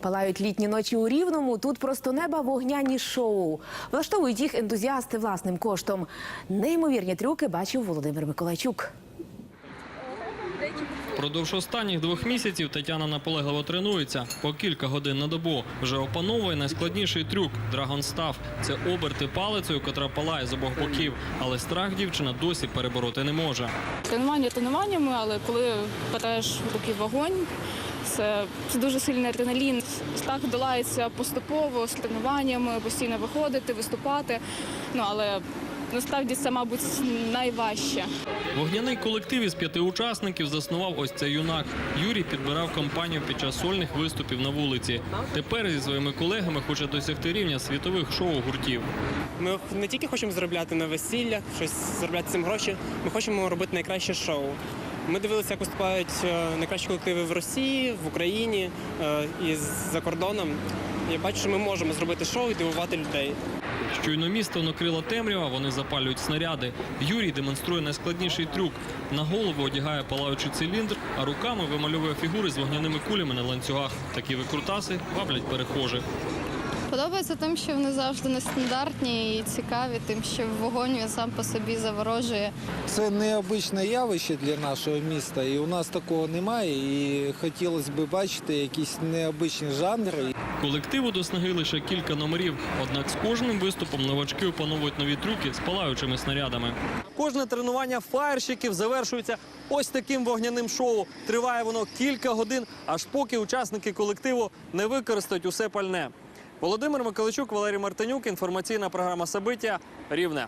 Палають літні ночі у Рівному. Тут просто неба вогняні шоу. Влаштовують їх ентузіасти власним коштом. Неймовірні трюки бачив Володимир Миколайчук. Продовж останніх двох місяців Тетяна наполегливо тренується по кілька годин на добу. Вже опановує найскладніший трюк драгонстав. Це оберти палицею, котра палає з обох боків. Але страх дівчина досі перебороти не може. Тренування тренуваннями, але коли береш руки вогонь, це, це дуже сильний адреналін. Страх долається поступово з тренуваннями, постійно виходити, виступати. Ну але насправді це, мабуть, найважче. Вогняний колектив із п'яти учасників заснував ось цей юнак. Юрій підбирав компанію під час сольних виступів на вулиці. Тепер зі своїми колегами хоче досягти рівня світових шоу гуртів. Ми не тільки хочемо заробляти на весіллях, щось заробляти цим гроші. Ми хочемо робити найкраще шоу. Ми дивилися, як виступають е, найкращі колективи в Росії, в Україні е, і за кордоном. Я бачу, що ми можемо зробити шоу і дивувати людей. Щойно місто накрила темрява, вони запалюють снаряди. Юрій демонструє найскладніший трюк. На голову одягає палаючий циліндр, а руками вимальовує фігури з вогняними кулями на ланцюгах. Такі викрутаси ваблять перехожих. Подобається тим, що вони завжди нестандартні і цікаві, тим, що вогонь він сам по собі заворожує. Це необичне явище для нашого міста, і у нас такого немає. І хотілося б бачити якісь необичні жанри. Колективу до снаги лише кілька номерів. Однак з кожним виступом новачки опановують нові трюки з палаючими снарядами. Кожне тренування фаєрщиків завершується ось таким вогняним шоу. Триває воно кілька годин, аж поки учасники колективу не використають усе пальне. Володимир Миколичук, Валерій Мартинюк. Інформаційна програма Сабиття. Рівне.